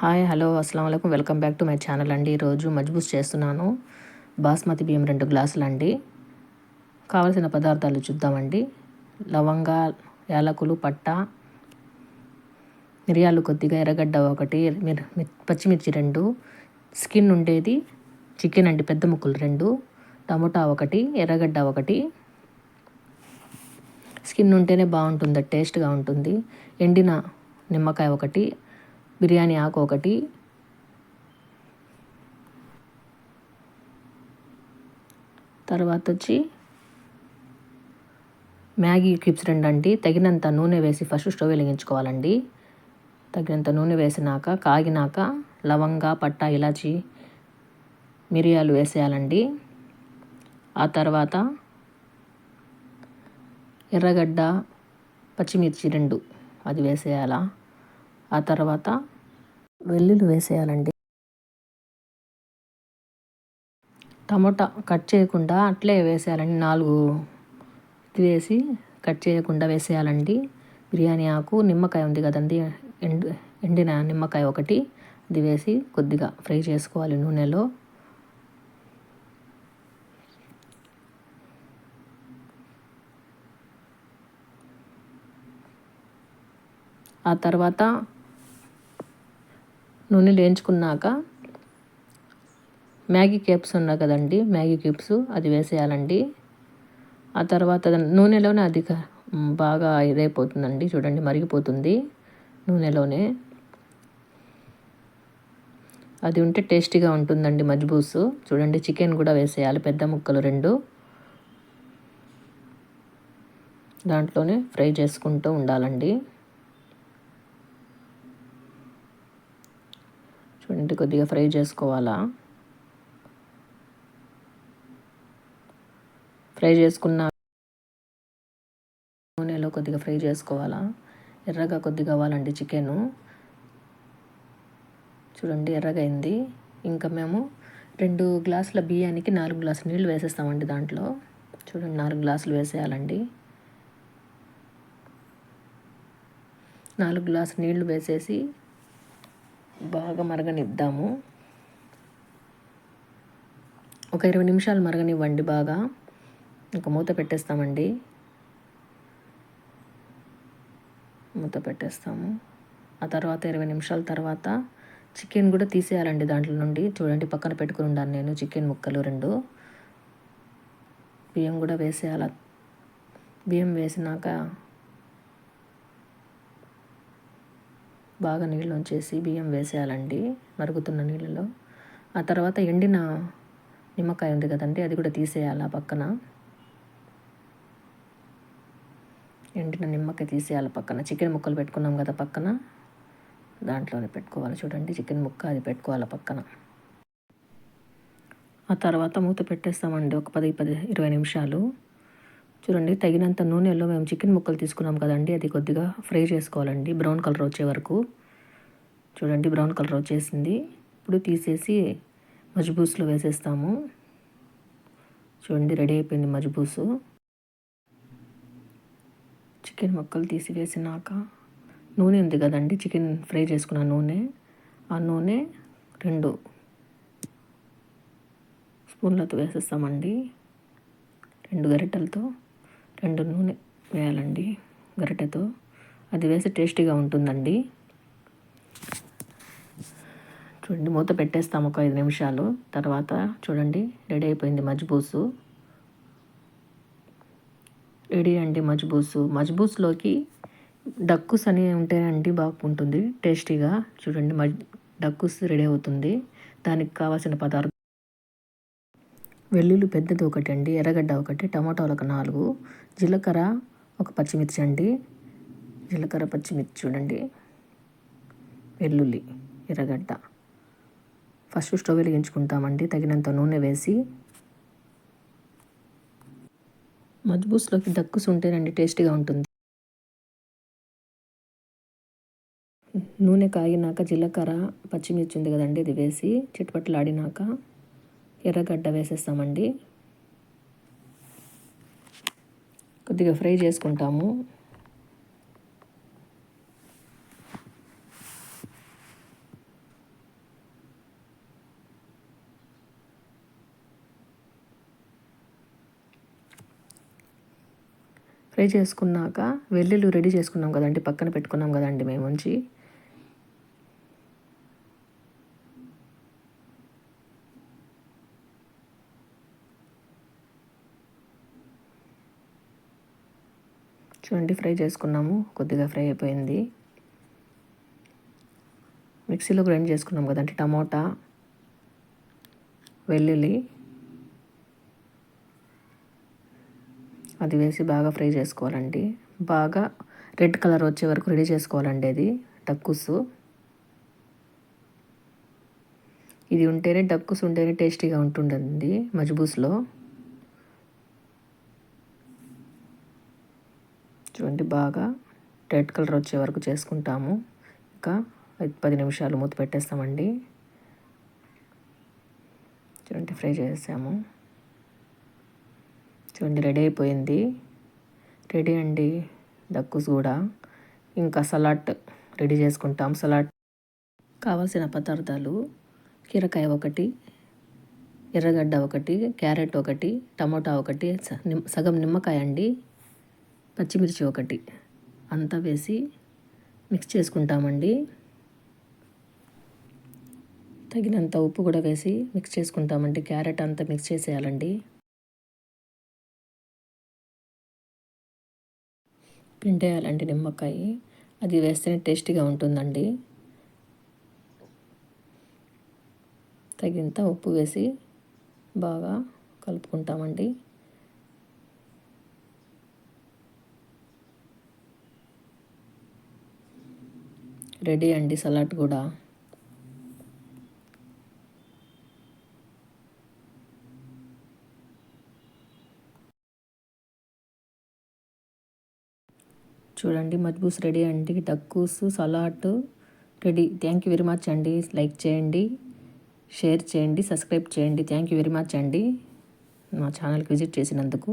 Hi hello అస్సలం welcome back to my channel అండి. ఈరోజు మజ్బూస్ చేస్తున్నాను. బాస్మతి బియ్యం రెండు గ్లాసులు అండి. కావలసిన పదార్థాలు చూద్దామండి. లవంగా యాలకులు పట్ట మిరియాలు కొద్దిగా ఎర్రగడ్డ ఒకటి పచ్చిమిర్చి రెండు స్కిన్ ఉండేది చికెన్ అండి పెద్ద ముక్కలు రెండు టమోటా ఒకటి ఎర్రగడ్డ ఒకటి. స్కిన్ ఉంటేనే బాగుంటుంది టేస్ట్గా ఉంటుంది. ఎండిన నిమ్మకాయ ఒకటి బిర్యానీ ఆకు ఒకటి. తర్వాత వచ్చి మ్యాగీ క్యూబ్స్ రెండు అండి తగినంత నూనె వేసి ఫస్ట్ స్టవ్ వెలిగించుకోవాలండి. తగినంత నూనె వేసినాక కాగినాక లవంగా పట్ట ఇలాచి మిరియాలు వేసేయాలండి. ఆ తర్వాత ఎర్రగడ్డ పచ్చిమిర్చి రెండు అది వేసేయాలా. ఆ తర్వాత వెల్లుల్లి వేసేయాలండి. టమోటా కట్ చేయకుండా అట్లే వేసేయాలండి. నాలుగు ఇది వేసి కట్ చేయకుండా వేసేయాలండి. బిర్యానీ ఆకు నిమ్మకాయ ఉంది కదండి. ఎండు ఎండిన నిమ్మకాయ ఒకటి అది వేసి కొద్దిగా ఫ్రై చేసుకోవాలి నూనెలో. ఆ తర్వాత నూనె వేయించుకున్నాక మ్యాగీ క్యూబ్స్ ఉన్నా కదండి మ్యాగీ క్యూబ్స్ అది వేసేయాలండి. ఆ తర్వాత నూనెలోనే అది బాగా ఇదైపోతుందండి చూడండి మరిగిపోతుంది నూనెలోనే. అది ఉంటే టేస్టీగా ఉంటుందండి మజ్బూసు. చూడండి చికెన్ కూడా వేసేయాలి పెద్ద ముక్కలు రెండు. దాంట్లోనే ఫ్రై చేసుకుంటూ ఉండాలండి. చూడండి కొద్దిగా ఫ్రై చేసుకోవాలా? ఫ్రై చేసుకున్న నూనెలో కొద్దిగా ఫ్రై చేసుకోవాలా? ఎర్రగా కొద్దిగా అవ్వాలండి చికెను. చూడండి ఎర్రగా అయింది ఇంకా మేము రెండు గ్లాసుల బియ్యానికి నాలుగు గ్లాసులు నీళ్ళు వేసేస్తామండి దాంట్లో. చూడండి నాలుగు గ్లాసులు వేసేయాలండి. నాలుగు గ్లాసులు నీళ్ళు వేసేసి బాగా మరగనిద్దాము. ఒక ఇరవై నిమిషాలు మరగనివ్వండి బాగా. ఒక మూత పెట్టేస్తామండి. మూత పెట్టేస్తాము. ఆ తర్వాత ఇరవై నిమిషాల తర్వాత చికెన్ కూడా తీసేయాలండి దాంట్లో నుండి. చూడండి పక్కన పెట్టుకుని ఉన్నాను నేను చికెన్ ముక్కలు రెండు. బియ్యం కూడా వేసేయాల. బియ్యం వేసినాక బాగా నీళ్ళు వచ్చేసి బియ్యం వేసేయాలండి మరుగుతున్న నీళ్ళలో. ఆ తర్వాత ఎండిన నిమ్మకాయ ఉంది కదండి అది కూడా తీసేయాలి ఆ పక్కన. ఎండిన నిమ్మకాయ తీసేయాలి పక్కన. చికెన్ ముక్కలు పెట్టుకున్నాం కదా పక్కన. దాంట్లోనే పెట్టుకోవాలి చూడండి చికెన్ ముక్క అది పెట్టుకోవాలి పక్కన. ఆ తర్వాత మూత పెట్టేస్తామండి ఒక పది పది ఇరవై నిమిషాలు. చూడండి తగినంత నూనెలో మేము చికెన్ ముక్కలు తీసుకున్నాం కదండి. అది కొద్దిగా ఫ్రై చేసుకోవాలండి. బ్రౌన్ కలర్ వచ్చే వరకు. చూడండి బ్రౌన్ కలర్ వచ్చేసింది. ఇప్పుడు తీసేసి మజ్బూస్లో వేసేస్తాము. చూడండి రెడీ అయిపోయింది మజ్బూసు చికెన్ ముక్కలు తీసి వేసినాక నూనె ఉంది కదండి. చికెన్ ఫ్రై చేసుకున్న నూనె. ఆ నూనె రెండు స్పూన్లతో వేసేస్తామండి. రెండు గరిటెలతో. రెండు నూనె వేయాలండి గరిటెతో. అది వేసి టేస్టీగా ఉంటుందండి. చూడండి మూత పెట్టేస్తాము ఒక ఐదు నిమిషాలు. తర్వాత చూడండి రెడీ అయిపోయింది మజ్బూసు. రెడీ అండి మజ్బూసు. మజ్బూస్లోకి డక్కుస్ అని ఉంటేనండి బాగుంటుంది టేస్టీగా. చూడండి మజ్ డక్కుస్ రెడీ అవుతుంది. దానికి కావాల్సిన పదార్థం వెల్లుల్లి పెద్దది ఒకటి అండి ఎర్రగడ్డ ఒకటి టమాటాలు ఒక నాలుగు జీలకర్ర ఒక పచ్చిమిర్చి అండి. జీలకర్ర పచ్చిమిర్చి చూడండి. వెల్లుల్లి ఎర్రగడ్డ. ఫస్ట్ స్టవ్ వెలిగించుకుంటామండి తగినంత నూనె వేసి. మజ్బూస్లోకి దక్కుస్ ఉంటేనండి టేస్టీగా ఉంటుంది. నూనె కాగినాక జీలకర్ర పచ్చిమిర్చి ఉంది కదండి ఇది వేసి చిట్పట్లాడినాక. ఎర్రగడ్డ వేసేస్తామండి. కొద్దిగా ఫ్రై చేసుకుంటాము. ఫ్రై చేసుకున్నాక వెల్లుల్లి రెడీ చేసుకున్నాం కదండి పక్కన పెట్టుకున్నాం కదండి మేము ఉంచి. చూడండి ఫ్రై చేసుకున్నాము. కొద్దిగా ఫ్రై అయిపోయింది. మిక్సీలో గ్రైండ్ చేసుకున్నాం కదండి టమోటా వెల్లుల్లి. అది వేసి బాగా ఫ్రై చేసుకోవాలండి. బాగా రెడ్ కలర్ వచ్చే వరకు రెడీ చేసుకోవాలండి అది టక్కుస్. ఇది ఉంటేనే డక్కుస్ ఉంటేనే టేస్టీగా ఉంటుందండి మజ్బూస్లో చూడండి బాగా రెడ్ కలర్ వచ్చే వరకు చేసుకుంటాము. ఇంకా పది నిమిషాలు మూత పెట్టేస్తామండి. చూడండి ఫ్రై చేసాము చూడండి రెడీ అయిపోయింది. రెడీ అండి దక్కుస్ కూడా. ఇంకా సలాడ్ రెడీ చేసుకుంటాం. సలాడ్ కావాల్సిన పదార్థాలు కీరకాయ ఒకటి ఎర్రగడ్డ ఒకటి క్యారెట్ ఒకటి టమోటా ఒకటి సగం నిమ్మకాయ అండి. పచ్చిమిర్చి ఒకటి. అంతా వేసి మిక్స్ చేసుకుంటామండి. తగినంత ఉప్పు కూడా వేసి మిక్స్ చేసుకుంటామండి. క్యారెట్ అంతా మిక్స్ చేసేయాలండి. పిండేయాలండి నిమ్మకాయ. అది వేస్తేనే టేస్టీగా ఉంటుందండి. తగినంత ఉప్పు వేసి బాగా కలుపుకుంటామండి. రెడీ అండి సలాడ్ కూడా. చూడండి మజ్బూస్ రెడీ అండి డక్కూస్ salad ready. Thank you very much అండి. లైక్ చేయండి షేర్ చేయండి సబ్స్క్రైబ్ చేయండి. థ్యాంక్ యూ వెరీ మచ్ అండి. మా ఛానల్కి విజిట్ చేసినందుకు.